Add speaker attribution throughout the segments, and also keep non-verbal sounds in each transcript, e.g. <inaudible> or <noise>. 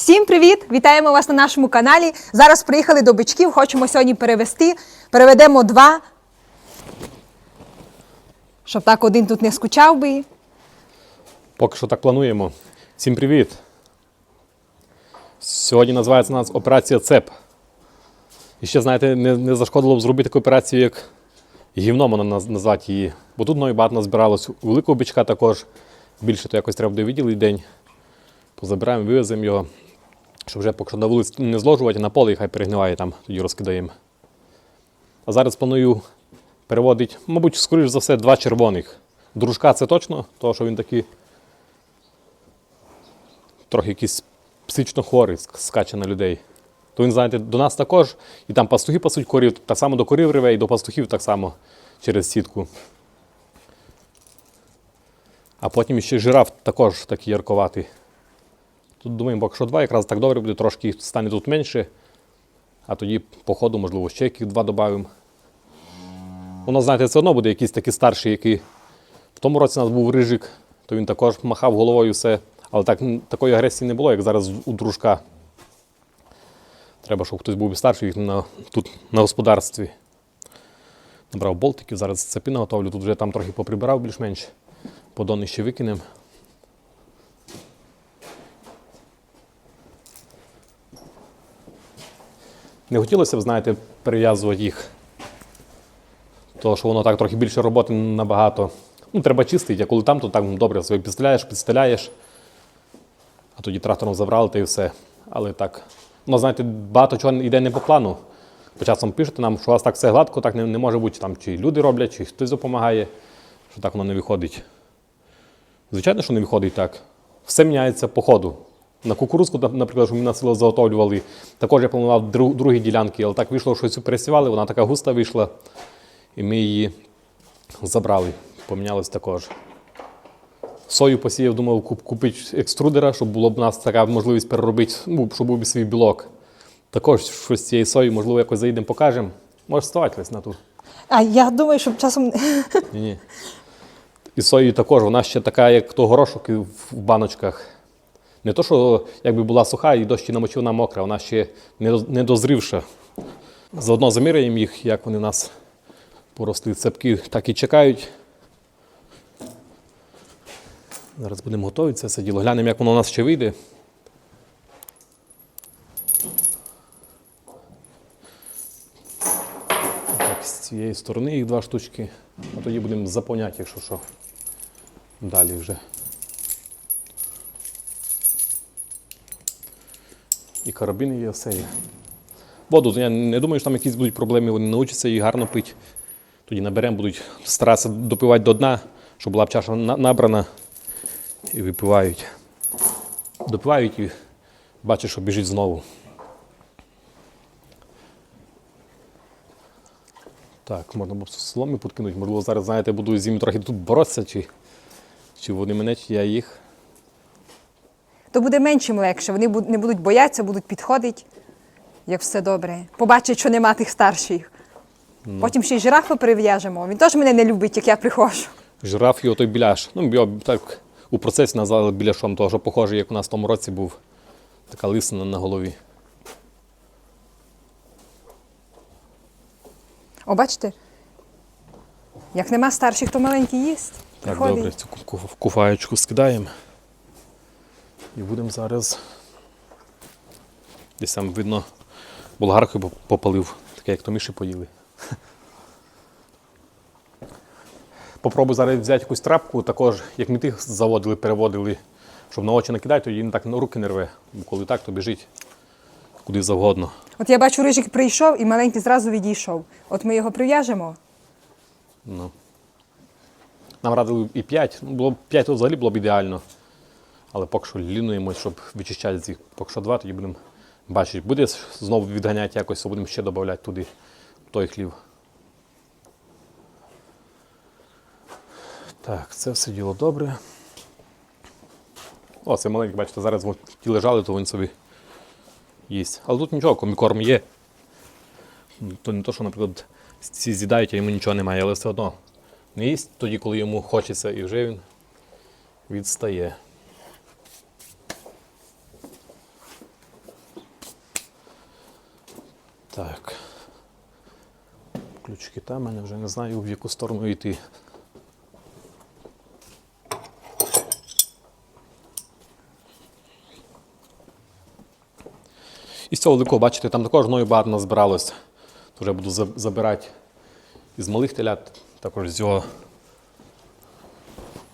Speaker 1: Всім привіт! Вітаємо вас на нашому каналі. Зараз приїхали до бичків. Хочемо сьогодні перевести. Переведемо два. Щоб так один тут не скучав би.
Speaker 2: Поки що так плануємо. Всім привіт! Сьогодні називається у нас операція ЦЕП. І ще, знаєте, не, не зашкодило б зробити таку операцію, як гівно можна назвати її. Бо тут мною багато назбиралось. У великого бичка також. Більше то якось треба буде виділити день. Позабираємо, вивеземо його. Щоб вже поки на вулиці не зложувати, на полі хай перегниває там, тоді розкидаємо. А зараз планую переводити, мабуть, скоріш за все, два червоних. Дружка це точно, тому що він такий трохи якийсь психічно хворий, скаче на людей. То він, знаєте, до нас також, і там пастухи пасуть корів, так само до корів реве, і до пастухів так само через сітку. А потім ще жираф також такий ярковатий. Тут думаємо, бо що два якраз так добре буде, трошки їх стане тут менше, а тоді по ходу, можливо, ще яких два додаємо. Воно, знаєте, все одно буде якийсь такий старший, який в тому році у нас був рижик, то він також махав головою все. Але так, такої агресії не було, як зараз у дружка. Треба, щоб хтось був старший на, тут на господарстві. Набрав болтиків, зараз цепи наготовлю. Тут вже там трохи поприбирав більш-менш. Подони ще викинемо. Не хотілося б, знаєте, перев'язувати їх. Тому що воно так трохи більше роботи набагато. Ну, треба чистити, а коли там, то так добре собі підстеляєш, підстеляєш. А тоді трактором забрали та і все. Але так. Ну, знаєте, багато чого йде не по плану. По часом пишете нам, що у вас так все гладко, так не, не може бути. Там чи люди роблять, чи хтось допомагає, що так воно не виходить. Звичайно, що не виходить так. Все міняється по ходу. На кукурузку, наприклад, що ми на село заготовлювали, також я планував друг, другі ділянки, але так вийшло, що цю пересівали, вона така густа вийшла, і ми її забрали. Помінялось також. Сою посіяв, думав, куп, купити екструдера, щоб було б у нас така можливість переробити, ну, щоб був свій білок. Також щось з цієї сої, можливо, якось заїдемо, покажемо. Може вставати десь на ту.
Speaker 1: А я думаю, щоб часом.
Speaker 2: Ні, ні. І сою також, вона ще така, як то горошок в баночках. Не то, що якби була суха і дощ намочив, вона мокра, вона ще не дозрівша. Заодно заміряємо їх, як вони у нас поросли. Цепки так і чекають. Зараз будемо готові це все діло. Глянемо, як воно у нас ще вийде. Так, з цієї сторони їх два штучки. А тоді будемо заповняти, якщо що. Далі вже. І карабіни є, все є. Воду, я не думаю, що там якісь будуть проблеми, вони навчаться її гарно пити. Тоді наберемо, будуть старатися допивати до дна, щоб була б чаша набрана і випивають. Допивають і бачиш, що біжить знову. Так, можна було соломи подкинути. Можливо, зараз, знаєте, буду з ними трохи тут боротися, чи, чи вони мене, чи я їх.
Speaker 1: То буде меншим легше. Вони не будуть боятися, будуть підходити, як все добре. Побачать, що нема тих старших. Потім ще й жирафа прив'яжемо. Він теж мене не любить, як я приходжу.
Speaker 2: Жираф його той біляш. Ну, його так у процесі назвали біляшом, того, що похожий, як у нас в тому році був. Така лисина на голові.
Speaker 1: О, бачите? Як нема старших, то маленький їсть.
Speaker 2: Так,
Speaker 1: Приходить.
Speaker 2: добре, цю ку- ку- куфаєчку скидаємо. І будемо зараз. Десь там видно, болгаркою попалив, таке, як то миші поїли. <laughs> Попробуй зараз взяти якусь трапку, також, як ми тих заводили, переводили, щоб на очі накидати, тоді він так на руки не рве. Бо коли так, то біжить куди завгодно.
Speaker 1: От я бачу, рижик прийшов і маленький зразу відійшов. От ми його прив'яжемо.
Speaker 2: Ну. Нам радили і 5. Ну, було 5 то взагалі було б ідеально. Але поки що лінуємось, щоб вичищати з їх. Поки що 2, тоді будемо бачити. Буде знову відганяти якось, то будемо ще додати туди той хлів. Так, це все діло добре. О, це маленький, бачите, зараз ті лежали, то він собі їсть. Але тут нічого, комікорм є. То не то, що, наприклад, ці з'їдають, а йому нічого немає, але все одно не їсть тоді, коли йому хочеться, і вже він відстає. Ключики там, мене вже не знаю, в яку сторону йти. І з цього великого, бачите, там також гною багато назбиралось. Вже буду забирати із малих телят, також з цього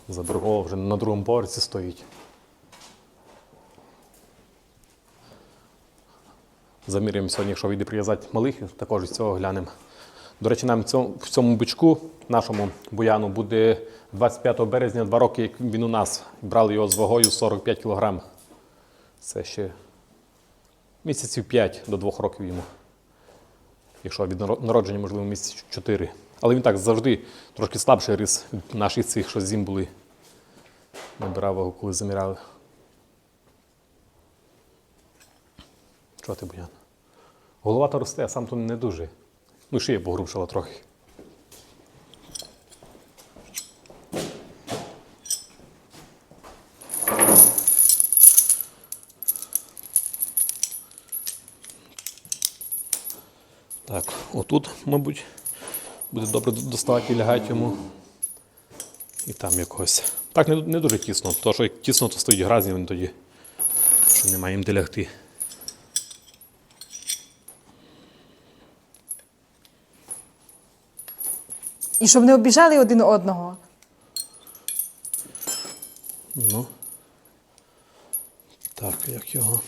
Speaker 2: забергового вже на другому поверсі стоїть. Заміряємо сьогодні, якщо вийде прив'язати малих, також з цього глянемо. До речі, нам в цьому, бичку, нашому буяну, буде 25 березня два роки, як він у нас. Брали його з вагою 45 кг. Це ще місяців 5 до 2 років йому. Якщо від народження, можливо, місяць 4. Але він так завжди трошки слабший ріс від наших цих, що зім були. Набирав вагу, коли заміряли. Чого ти, Буян? Голова то росте, а сам то не дуже. Ну, шия погрубшала трохи. Так, отут, мабуть, буде добре доставати і лягати йому. І там якось. Так, не, не дуже тісно. То, що як тісно, то стоїть гразні вони тоді, що немає їм де лягти.
Speaker 1: І щоб не обіжали один одного.
Speaker 2: Ну. Так, як його.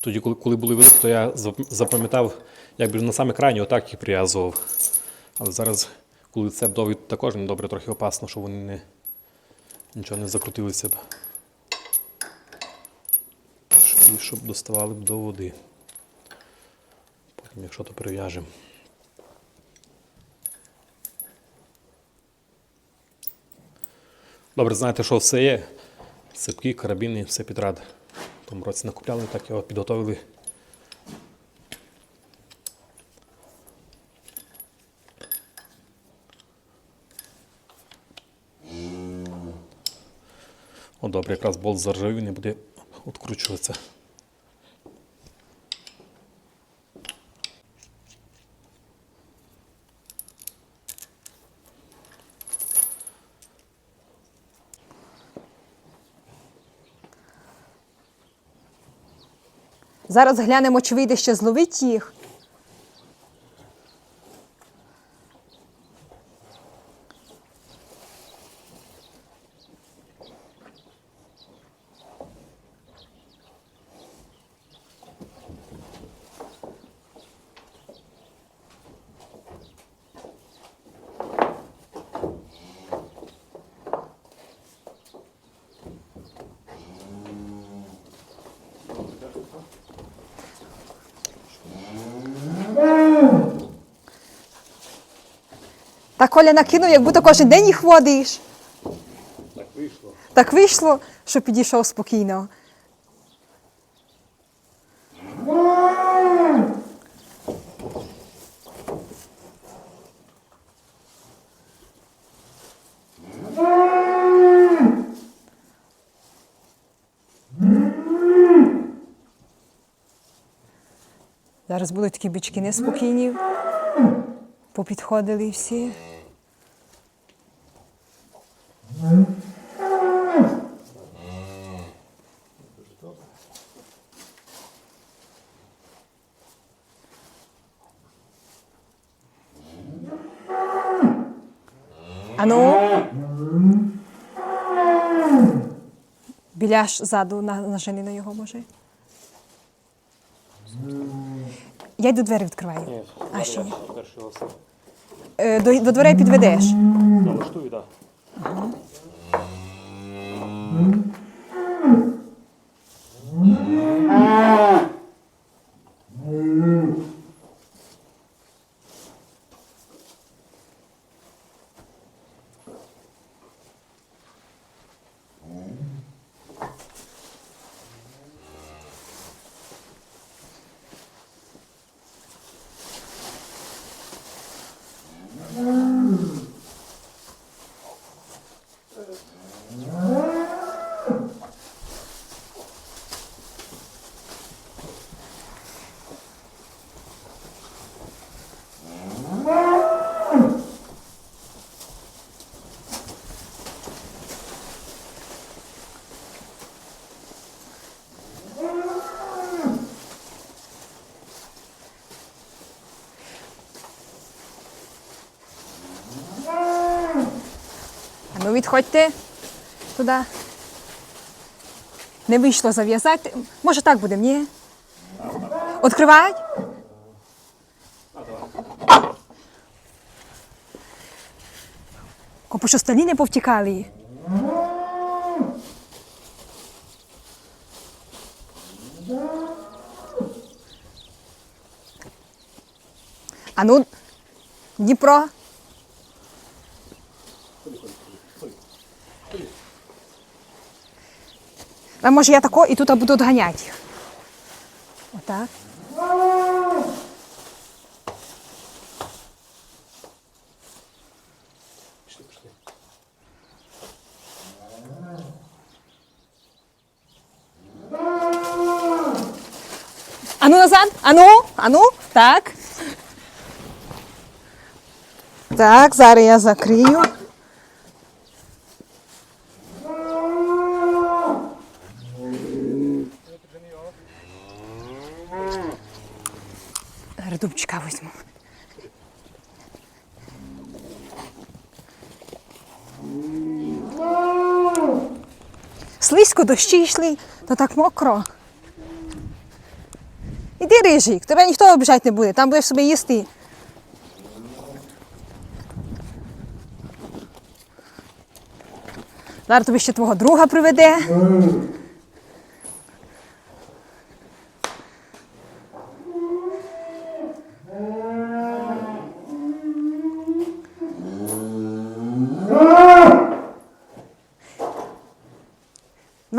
Speaker 2: Тоді, коли, були великі, то я зап- запам'ятав, якби на саме крайні отак їх прив'язував. Але зараз, коли це довгий, також недобре, трохи опасно, щоб вони не, нічого не закрутилися б. І щоб доставали б до води. Потім, якщо то прив'яжемо. Добре, знаєте, що все є. Цепки, карабіни, все підряд. В тому році накупляли, так його підготовили. О, добре, якраз болт заржавів не буде відкручуватися.
Speaker 1: Зараз глянемо, чи вийде ще зловить їх. Та Коля накинув, як будто кожен день їх водиш.
Speaker 2: Так вийшло.
Speaker 1: Так вийшло, що підійшов спокійно. Зараз будуть такі бички неспокійні. Попідходили всі. Ану. Біляш ззаду на, нажени на його може. Я йду двері відкриваю. А ще ні. Е, До, до дверей підведеш.
Speaker 2: Налаштую, так.
Speaker 1: Відходьте туди. Не вийшло зав'язати. Може так буде, ні? Відкривай. Копу, що сталі не повтікали. А ну, Дніпро. А може я тако і тут буду доганяти їх. Отак. Ану назад, ану, ану, так. Так, зараз я закрию. Редубчика візьму. Слизько дощі йшли, то так мокро. Іди, рижик, тебе ніхто обіжати не буде, там будеш собі їсти. Зараз тобі ще твого друга приведе.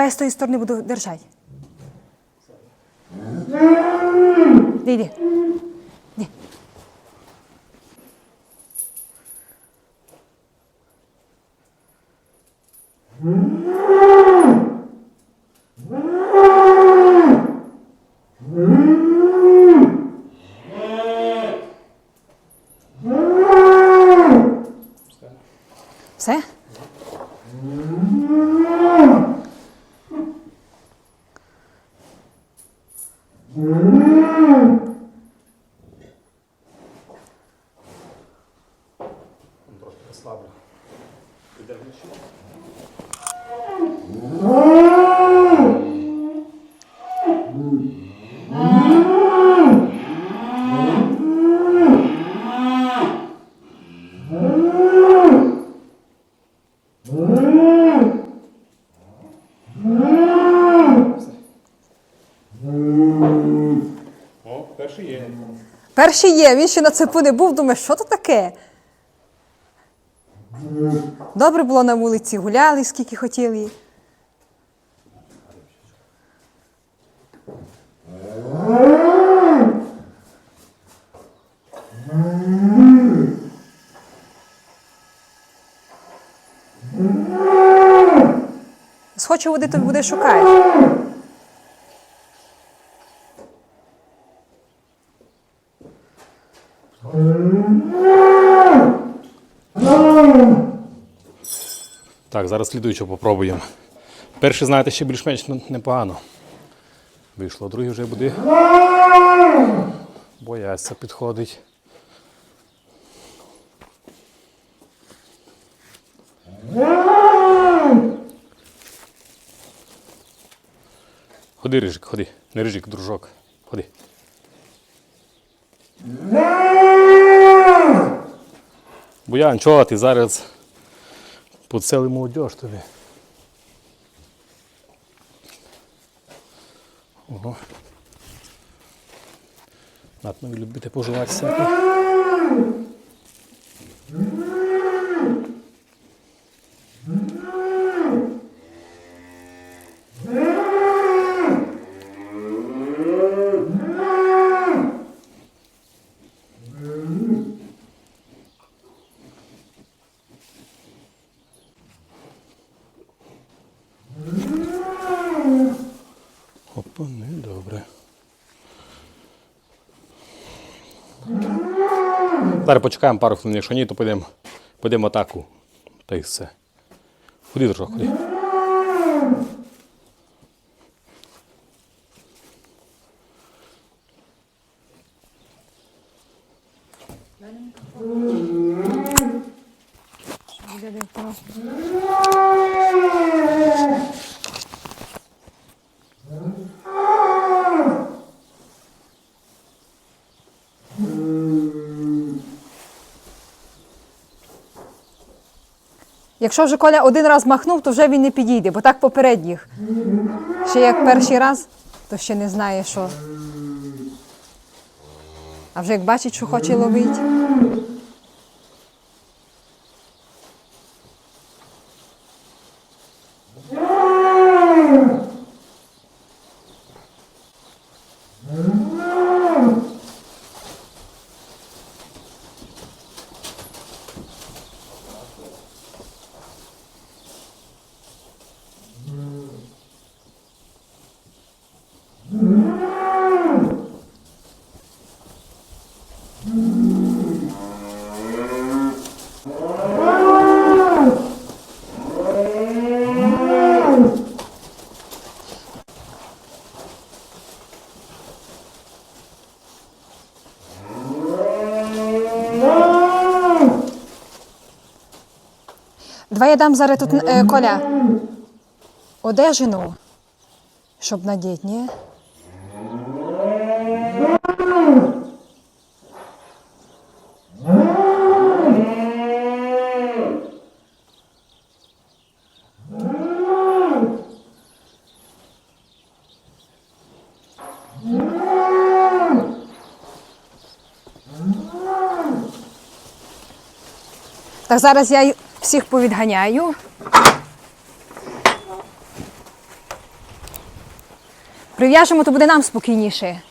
Speaker 1: Я з тої сторони буду держати. Іди, іди. Іди. Все?
Speaker 2: Трошки розслаблю. Перший є,
Speaker 1: він ще на цепу не був, думає, що то таке? Добре було на вулиці, гуляли, скільки хотіли. Схоче води, то буде шукати.
Speaker 2: Так, зараз слідуючу попробуємо. Перший, знаєте, ще більш-менш непогано. Вийшло, другий вже буде. Бояться підходить. Ходи, Рижик, ходи. Не Рижик, дружок. Ходи. Буян, чого ти зараз поцелий молодіж тобі. Ого. Надо любити поживати всяке. Опа, не добре. Зараз почекаємо пару хвилин, якщо ні, то підемо, підемо атаку. Та й все. Ходи, дружок, ходи.
Speaker 1: буде Якщо вже Коля один раз махнув, то вже він не підійде, бо так попередніх. Ще як перший раз, то ще не знає, що. А вже як бачить, що хоче ловити. Давай я дам зараз тут е, Коля. Одежину, щоб надіти, ні? Так зараз я всіх повідганяю. Прив'яжемо, то буде нам спокійніше.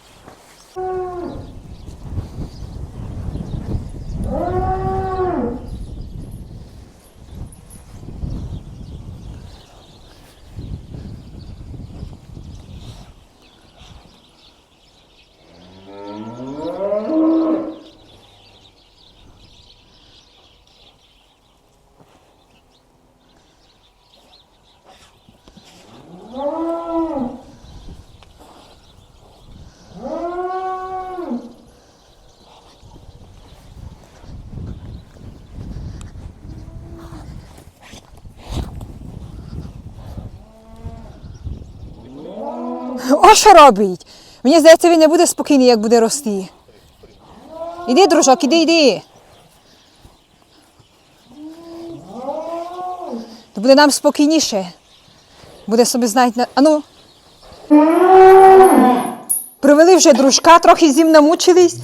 Speaker 1: О, що робить? Мені здається, він не буде спокійний, як буде рости. Іди, дружок, іди, іди. То буде нам спокійніше. Буде собі знати. Ану. Привели вже дружка, трохи зім намучились,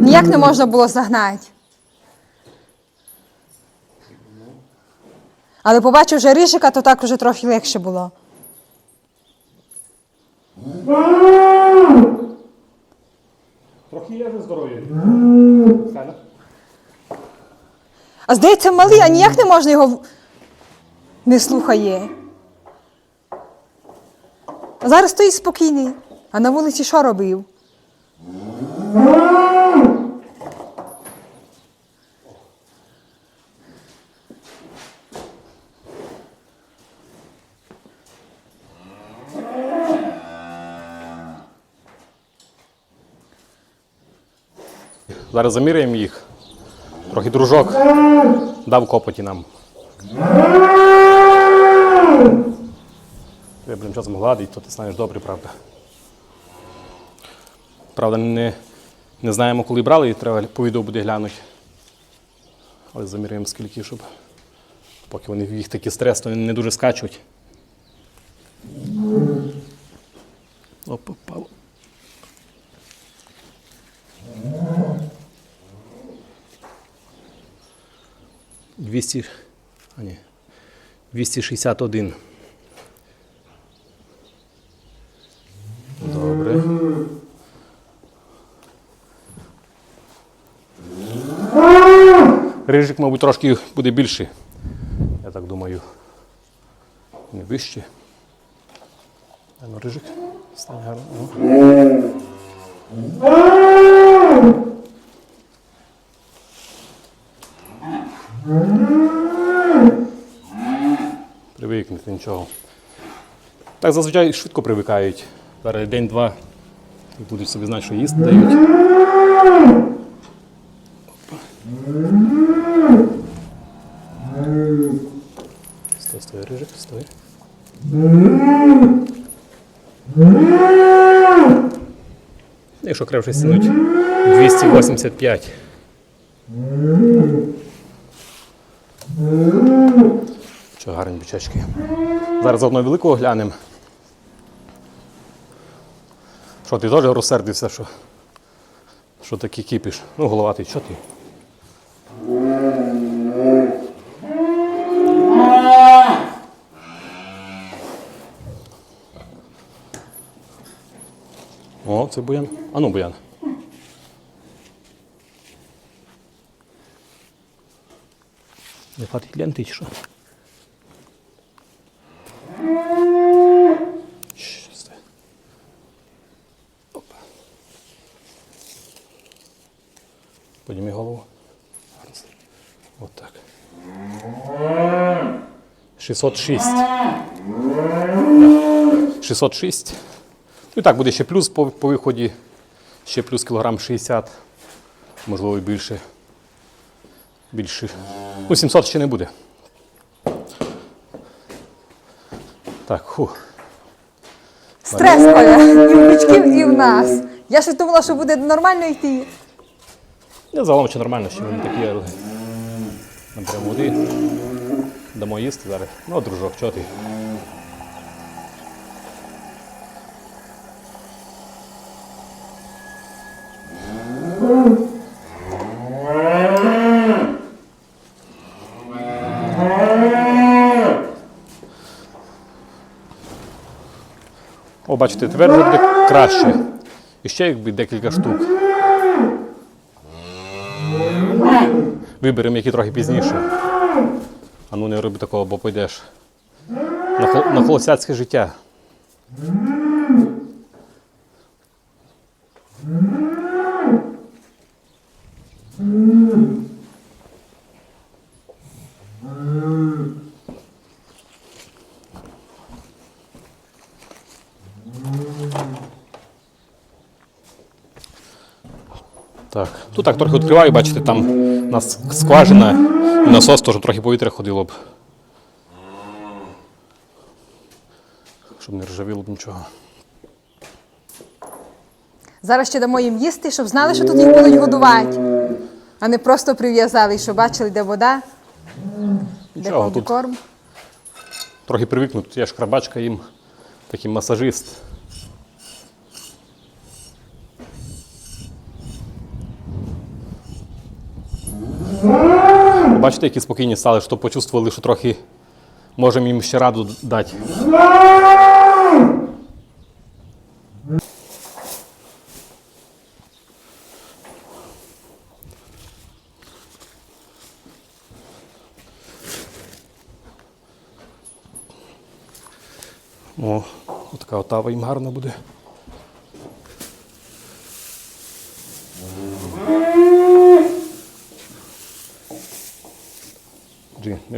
Speaker 1: ніяк не можна було загнати. Але побачив вже рижика, то так вже трохи легше було.
Speaker 2: Трохи є за здоров'я.
Speaker 1: А здається, малий, а ніяк не можна його в- не слухає. А зараз стоїть спокійний. А на вулиці що робив?
Speaker 2: Зараз заміряємо їх. Трохи дружок дав копоті нам. Я блін часом гладить, то ти знаєш добре, правда. Правда, не, не знаємо, коли брали, і треба по відео буде глянути. Але заміряємо скільки, щоб поки вони їх такий стрес, то вони не дуже скачуть. Оп, попало. 200, а ні, 261. Добре. Рижик, мабуть, трошки буде більший. Я так думаю. Не вище. А ну, рижик. Стань гарно. то нічого. Так зазвичай швидко привикають. Зараз день-два будуть собі знати, що їсти дають. Стой, стой, рижик, стой. Якщо крев вже 285. Що бічечки. Зараз заодно великого глянемо. Що ти теж розсердився, що, що такий кипіш? Ну, головатий, що ти? О, це буян. А ну, буян. Не хватить ленти що? Щас це. Опа. Підніми голову. Гаразд. От так. 606. 606. Ну і так, буде ще плюс по, по виході. Ще плюс кілограм 60, можливо, і більше. Більше. Ну, 700 ще не буде. Так, фух.
Speaker 1: Стрес, Коля, і в бичків, і в нас. Я щось думала, що буде нормально йти.
Speaker 2: Я загалом ще нормально, ще вони такі, але наберемо води. Дамо їсти зараз. Ну, дружок, чого ти? О, бачите, тепер буде краще. І ще якби декілька штук. Виберемо які трохи пізніше. А ну не роби такого, бо пойдеш на, хол- на холостяцьке життя. Так. Тут так трохи відкриваю, бачите, там нас скважина і насос теж трохи повітря ходило б. Щоб не ржавіло б нічого.
Speaker 1: Зараз ще дамо їм їсти, щоб знали, що тут їх будуть годувати. А не просто прив'язали, щоб бачили, де вода, де
Speaker 2: Нічого, тут
Speaker 1: комбікорм.
Speaker 2: трохи привикнуть. Тут є ж крабачка їм, такий масажист. Бачите, які спокійні стали, що почувствували, що трохи можемо їм ще раду дати. О, така отава їм гарна буде.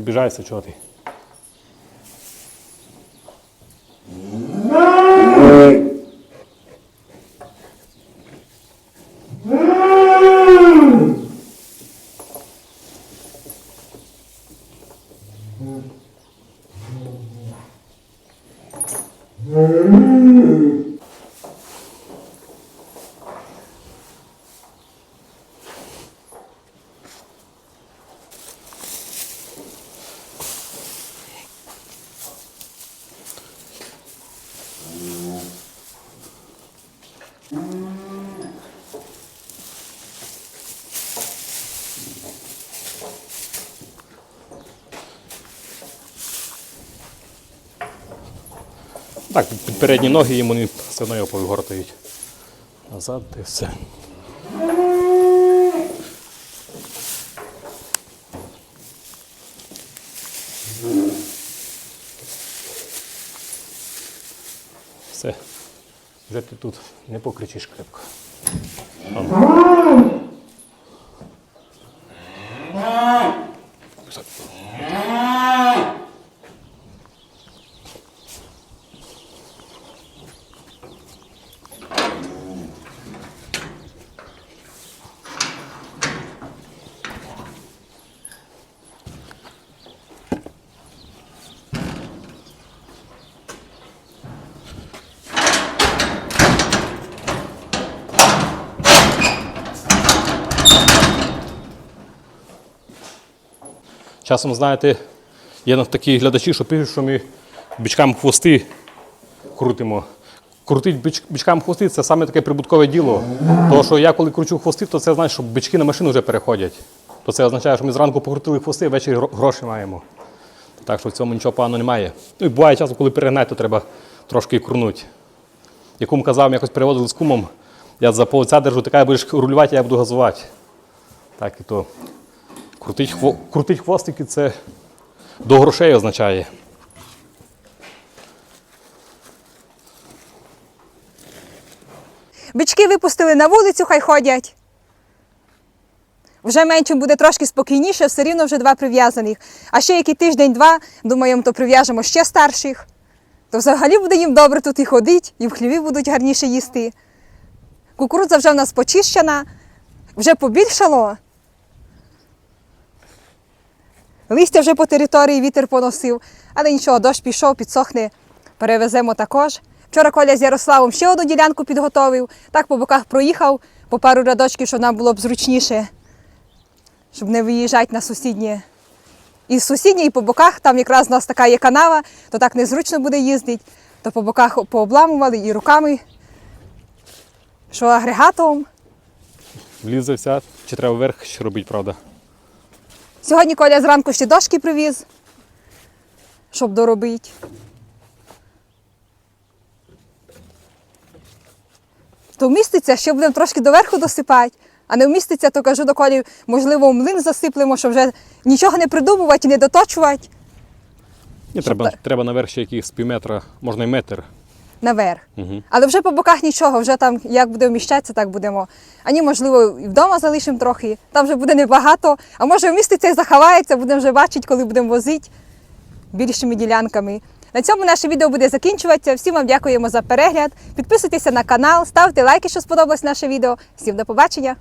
Speaker 2: Обіжайся, чого ти? Так, під- передні ноги вони все одно його повигортають. Назад і все. Все. Вже ти тут не покричиш крепко. Часом, знаєте, є такі глядачі, що пишуть, що ми бичкам хвости крутимо. Крутить біч, бичкам хвости це саме таке прибуткове діло. Тому що я коли кручу хвости, то це значить, що бички на машину вже переходять. То це означає, що ми зранку покрутили хвости, ввечері гроші маємо. Так що в цьому нічого поганого немає. Ну і буває часом, коли перегнати, то треба трошки крунути. Я кум казав, ми якось переводили з кумом, я за повця держу, ти каже, будеш рулювати, я буду газувати. Так і то. Крутить, хво, крутить хвостики це до грошей означає.
Speaker 1: Бички випустили на вулицю, хай ходять. Вже менше буде трошки спокійніше, все рівно вже два прив'язаних. А ще який тиждень-два, думаємо, то прив'яжемо ще старших. То взагалі буде їм добре тут і ходить, і в хліві будуть гарніше їсти. Кукурудза вже в нас почищена, вже побільшало. Листя вже по території вітер поносив, але нічого, дощ пішов, підсохне, перевеземо також. Вчора Коля з Ярославом ще одну ділянку підготовив, так по боках проїхав по пару рядочків, щоб нам було б зручніше, щоб не виїжджати на сусіднє. І з сусіднє, і по боках, там якраз у нас така є канава, то так незручно буде їздити, то по боках пообламували і руками, що агрегатом.
Speaker 2: Влізе вся, чи треба вверх ще робити, правда?
Speaker 1: Сьогодні Коля зранку ще дошки привіз, щоб доробити. То вміститься, ще будемо трошки доверху досипати, а не вміститься, то кажу до Колі, можливо, млин засиплемо, щоб вже нічого не придумувати і не доточувати
Speaker 2: Ні, треба, треба наверх ще якихось півметра, можна й метр.
Speaker 1: Наверх.
Speaker 2: Угу.
Speaker 1: Але вже по боках нічого, вже там як буде вміщатися, так будемо. Ані, можливо, і вдома залишимо трохи, там вже буде небагато, а може вміститься і заховається, будемо вже бачити, коли будемо возити більшими ділянками. На цьому наше відео буде закінчуватися. Всім вам дякуємо за перегляд. Підписуйтеся на канал, ставте лайки, що сподобалось наше відео. Всім до побачення!